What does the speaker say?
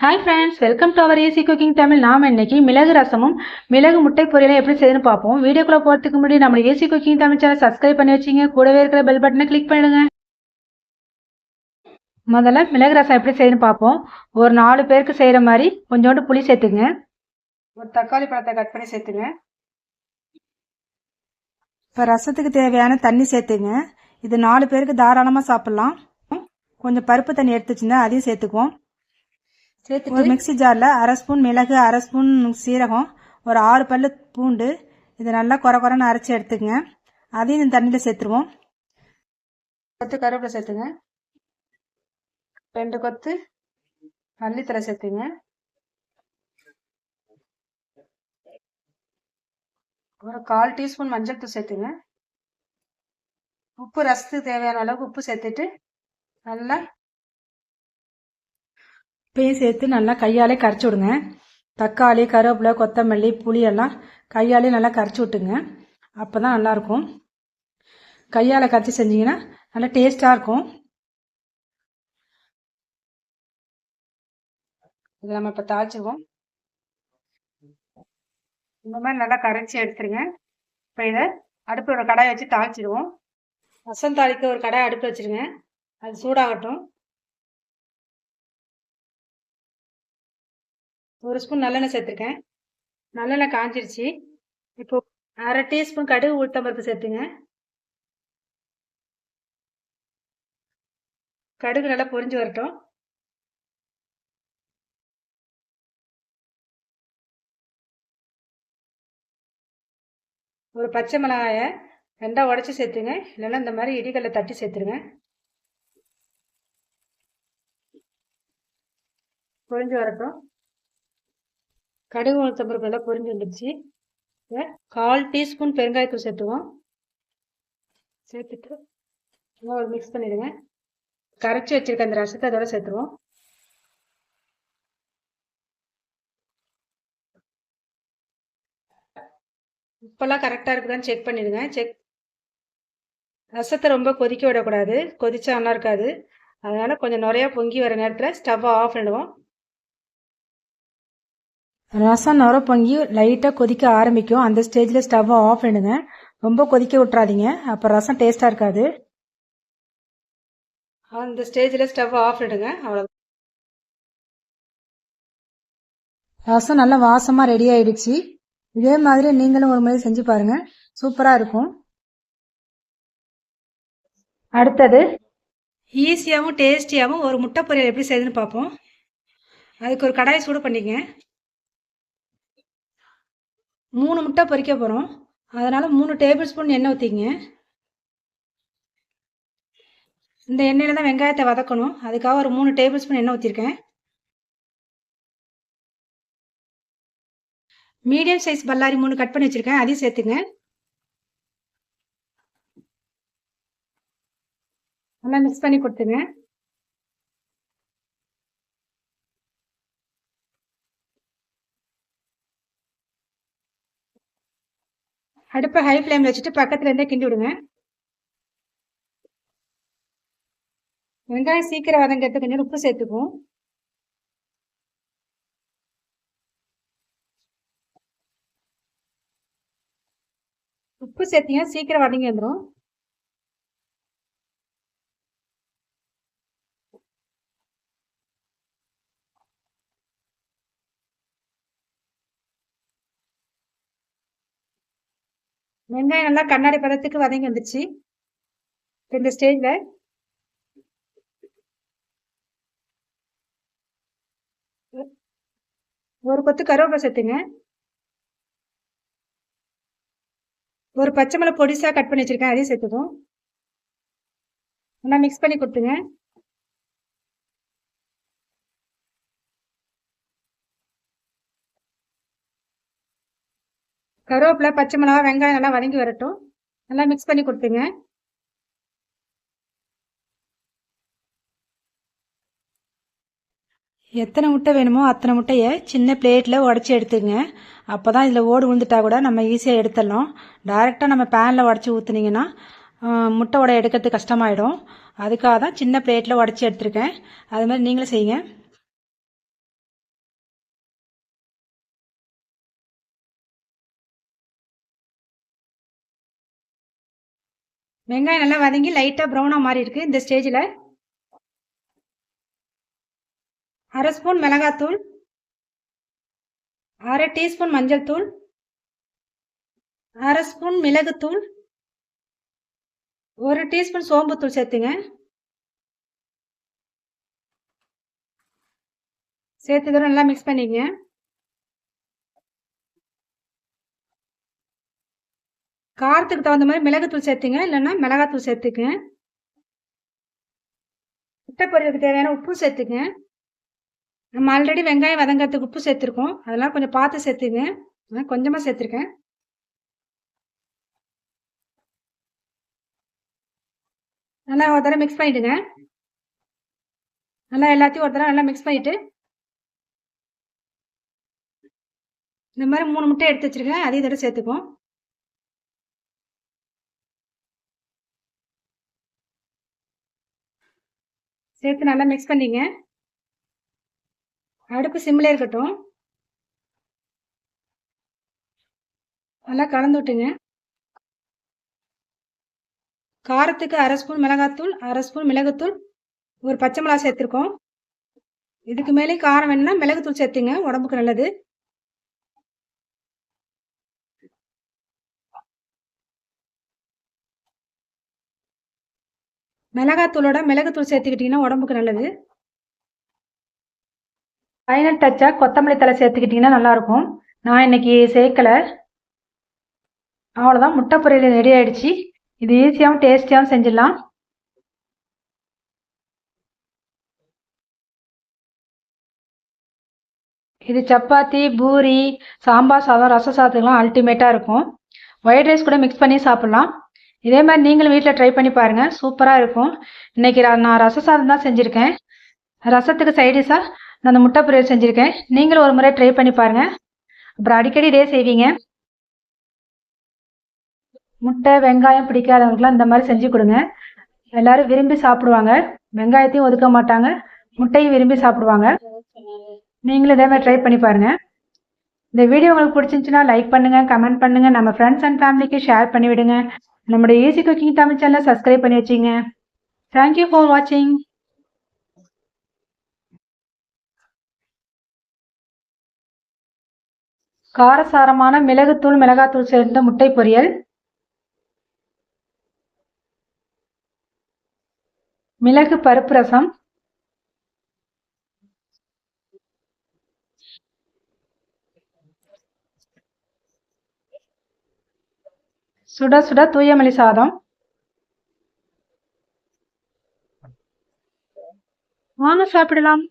Hi friends welcome to our AC cooking Tamil நாம் இன்னைக்கு மிளகு ரசமும் மிளகு முட்டை பொரியலை எப்படி செய்யணும்னு பார்ப்போம். வீடியோக்குள்ள போகிறதுக்கு முன்னாடி நம்ம AC cooking Tamil channel subscribe பண்ணி வச்சிங்க. கூடவே இருக்கிற பெல் பட்டனை கிளிக் பண்ணிடுங்க. முதல்ல மிளகு ரசம் எப்படி செய்யணும்னு பார்ப்போம். ஒரு நாலு பேருக்கு செய்கிற மாதிரி கொஞ்சோண்டு புளி சேர்த்துங்க. ஒரு தக்காளி பழத்தை கட் பண்ணி சேர்த்துங்க. இப்போ ரசத்துக்கு தேவையான தண்ணி சேர்த்துங்க. இது நாலு பேருக்கு தாராளமாக சாப்பிட்லாம். கொஞ்சம் பருப்பு தண்ணி எடுத்துச்சுன்னா அதையும் சேர்த்துக்குவோம். ஒரு மிக்சி ஜாரில் அரை ஸ்பூன் மிளகு அரை ஸ்பூன் சீரகம் ஒரு ஆறு பல்லு பூண்டு இதை நல்லா குறை குறைன்னு அரைச்சி எடுத்துக்கங்க. அதையும் இந்த தண்ணியில் சேர்த்துருவோம். கொத்து கருவேப்பிலை சேர்த்துங்க. ரெண்டு கொத்து மல்லித்தலை சேர்த்துங்க. ஒரு கால் டீஸ்பூன் மஞ்சள் தூள் சேர்த்துங்க. உப்பு ரசத்துக்கு தேவையான அளவுக்கு உப்பு சேர்த்துட்டு நல்லா உப்பையும் சேர்த்து நல்லா கையாலே கரைச்சி விடுங்க. தக்காளி கருவேப்பிலை கொத்தமல்லி புளியெல்லாம் கையாலே நல்லா கரைச்சி விட்டுங்க. அப்போ தான் நல்லாயிருக்கும் கையால் கரைச்சி செஞ்சீங்கன்னா நல்லா டேஸ்ட்டாக இருக்கும். இது நம்ம இப்போ தாளிச்சிருவோம். இந்த மாதிரி நல்லா கரைச்சி எடுத்துருங்க. இப்போ இதை அடுப்பில் ஒரு கடாயை வச்சு தாளிச்சிடுவோம் ரசம் தாளிக்க ஒரு கடாயை அடுப்பு வச்சுருங்க. அது சூடாகட்டும். ஒரு ஸ்பூன் நல்லெண்ணெய் சேர்த்துருக்கேன். நல்லெண்ணெய் காஞ்சிருச்சு. இப்போ அரை டீஸ்பூன் கடுகு உளுத்தம்பருப்பு சேர்த்துங்க. கடுகு நல்லா பொரிஞ்சு வரட்டும். ஒரு பச்சை மிளகாய ரெண்டா உடச்சி சேர்த்துங்க. இல்லைன்னா இந்த மாதிரி இடிகளில் தட்டி சேர்த்துருங்க. பொரிஞ்சு வரட்டும். கடுகு உளுத்தம்பருப்பு நல்லா பொரிஞ்சு வந்துடுச்சு. கால் டீஸ்பூன் பெருங்காயத்தூள் சேர்த்துவோம். சேர்த்துட்டு ஒரு மிக்ஸ் பண்ணிடுங்க. கரைச்சி வச்சிருக்க அந்த ரசத்தை அதோட சேர்த்துருவோம். உப்பெல்லாம் கரெக்டாக இருக்குதான்னு செக் பண்ணிடுங்க. செக் ரசத்தை ரொம்ப கொதிக்க விடக்கூடாது. கொதிச்சா நல்லா இருக்காது. அதனால் கொஞ்சம் நிறையா பொங்கி வர நேரத்தில் ஸ்டவ்வை ஆஃப் பண்ணிடுவோம். ரசம் நுர பொங்கி லைட்டாக கொதிக்க ஆரம்பிக்கும். அந்த ஸ்டேஜில் ஸ்டவ்வை ஆஃப் பண்ணுங்க ரொம்ப கொதிக்க விட்றாதீங்க அப்போ ரசம் டேஸ்ட்டாக இருக்காது. அந்த ஸ்டேஜில் ஸ்டவ்வை ஆஃப் பண்ணுங்க அவ்வளோ ரசம் நல்லா வாசமாக ரெடி ஆயிடுச்சு. இதே மாதிரி நீங்களும் ஒரு முறை செஞ்சு பாருங்கள் சூப்பராக இருக்கும். அடுத்தது ஈஸியாகவும் டேஸ்டியாகவும் ஒரு முட்டை பொரியல் எப்படி செய்யுதுன்னு பார்ப்போம். அதுக்கு ஒரு கடாயை சூடு பண்ணிங்க மூணு முட்டை பொறிக்க போகிறோம் அதனால் மூணு டேபிள் ஸ்பூன் எண்ணெய் ஊற்றிங்க இந்த எண்ணெயில் தான் வெங்காயத்தை வதக்கணும். அதுக்காக ஒரு மூணு டேபிள் ஸ்பூன் எண்ணெய் ஊற்றிருக்கேன் மீடியம் சைஸ் பல்லாரி மூணு கட் பண்ணி வச்சுருக்கேன். அதையும் சேர்த்துங்க. நல்லா மிக்ஸ் பண்ணி கொடுத்துங்க அடுப்பை ஹை ஃப்ளேமில் வச்சுட்டு பக்கத்துல இருந்தே கிண்டி விடுங்க. வெங்காயம் சீக்கிரம் வதங்கிறதுக்கு கொஞ்சம் உப்பு சேர்த்துக்குவோம். உப்பு சேர்த்தீங்கன்னா சீக்கிரம் வதங்கி வந்துடும் வெங்காயம் நல்லா கண்ணாடி பதத்துக்கு வதங்கி வந்துச்சு. இந்த ஸ்டேஜில் ஒரு கொத்து கருவேப்பிலை சேர்த்துங்க. ஒரு பச்சை மிளகா பொடிசாக கட் பண்ணி வச்சுருக்கேன் அதையும் சேர்த்துக்கும் நல்லா மிக்ஸ் பண்ணி கொடுத்துங்க கருவேப்பிலை பச்சை மிளகா வெங்காயம் நல்லா வதங்கி வரட்டும். நல்லா மிக்ஸ் பண்ணி கொடுத்துங்க எத்தனை முட்டை வேணுமோ அத்தனை முட்டையை சின்ன பிளேட்டில் உடச்சி எடுத்துங்க. அப்போ தான் இதில் ஓடு விழுந்துட்டா கூட நம்ம ஈஸியாக எடுத்துடலாம். டைரெக்டாக நம்ம பேனில் உடச்சி ஊற்றுனீங்கன்னா முட்டை உடை எடுக்கிறது கஷ்டமாயிடும். அதுக்காக தான் சின்ன பிளேட்டில் உடச்சி எடுத்துருக்கேன். அது மாதிரி நீங்களும் செய்யுங்க. வெங்காயம் நல்லா வதங்கி லைட்டாக ப்ரௌனாக மாறி இருக்கு. இந்த ஸ்டேஜில் அரை ஸ்பூன் மிளகாத்தூள் அரை டீஸ்பூன் மஞ்சள் தூள் அரை ஸ்பூன் மிளகுத்தூள் ஒரு டீஸ்பூன் சோம்புத்தூள் சேர்த்துங்க. சேர்த்து இதோட நல்லா மிக்ஸ் பண்ணிக்கங்க காரத்துக்கு தகுந்த மாதிரி மிளகுத்தூள் சேர்த்துங்க. இல்லைன்னா மிளகாத்தூள் சேர்த்துங்க முட்டை பொரியலுக்கு தேவையான உப்பு சேர்த்துங்க நம்ம ஆல்ரெடி வெங்காயம் வதங்கிறதுக்கு உப்பு சேர்த்துருக்கோம். அதெல்லாம் கொஞ்சம் பார்த்து சேர்த்துங்க. நான் கொஞ்சமாக சேர்த்துருக்கேன். நல்லா ஒரு தடவை மிக்ஸ் பண்ணிவிடுங்க நல்லா எல்லாத்தையும் ஒரு தடவை நல்லா மிக்ஸ் பண்ணிவிட்டு இந்த மாதிரி மூணு முட்டை எடுத்து வச்சுருக்கேன். அதையும் தடவை சேர்த்துக்குவோம். சேர்த்து நல்லா மிக்ஸ் பண்ணிங்க. அடுப்பு சிம்மில் இருக்கட்டும். நல்லா கலந்து விட்டுங்க. காரத்துக்கு அரை ஸ்பூன் மிளகாத்தூள் அரை ஸ்பூன் மிளகுத்தூள் ஒரு பச்சை மிளகா சேர்த்துருக்கோம். இதுக்கு மேலே காரம் வேணும்னா மிளகுத்தூள் சேர்த்துங்க உடம்புக்கு நல்லது. மிளகாத்தூளோட மிளகுத்தூள் சேர்த்துக்கிட்டிங்கன்னா உடம்புக்கு நல்லது. ஃபைனல் டச்சாக கொத்தமல்லி தலை சேர்த்துக்கிட்டிங்கன்னா நல்லாயிருக்கும். நான் இன்னைக்கு சேர்க்கலை. அவ்வளோதான் முட்டை பொரியல் ரெடி ஆகிடுச்சி இது ஈஸியாகவும் டேஸ்டியாகவும் செஞ்சிடலாம். இது சப்பாத்தி பூரி சாம்பார் சாதம் ரச சாதத்துக்கெலாம் அல்டிமேட்டாக இருக்கும். ஒயிட் ரைஸ் கூட மிக்ஸ் பண்ணி சாப்பிட்லாம். இதே மாதிரி நீங்களும் வீட்டில் ட்ரை பண்ணி பாருங்கள் சூப்பராக இருக்கும். இன்றைக்கி நான் ரச சாதம் தான் செஞ்சுருக்கேன். ரசத்துக்கு சைடிஷாக நான் அந்த முட்டை பொரியல் செஞ்சுருக்கேன். நீங்களும் ஒரு முறை ட்ரை பண்ணி பாருங்கள் அப்புறம் அடிக்கடி இதே செய்வீங்க. முட்டை வெங்காயம் பிடிக்காதவங்களுக்குலாம் இந்த மாதிரி செஞ்சு கொடுங்க. எல்லாரும் விரும்பி சாப்பிடுவாங்க. வெங்காயத்தையும் ஒதுக்க மாட்டாங்க. முட்டையும் விரும்பி சாப்பிடுவாங்க. நீங்களும் இதே மாதிரி ட்ரை பண்ணி பாருங்க. இந்த வீடியோ உங்களுக்கு பிடிச்சிருந்துச்சுன்னா லைக் பண்ணுங்கள் கமெண்ட் பண்ணுங்கள் நம்ம ஃப்ரெண்ட்ஸ் அண்ட் ஃபேமிலிக்கு ஷேர் பண்ணி நம்முடைய ஏசி குக்கிங் தமிழ் சேனலை சப்ஸ்கிரைப் பண்ணி வச்சிங்க. தேங்க்யூ ஃபார் வாட்சிங் காரசாரமான மிளகுத்தூள் மிளகாத்தூள் சேர்ந்த முட்டை பொரியல். மிளகு பருப்பு ரசம். சுட சுட தூயமல்லி சாதம். வாங்க சாப்பிடலாம்.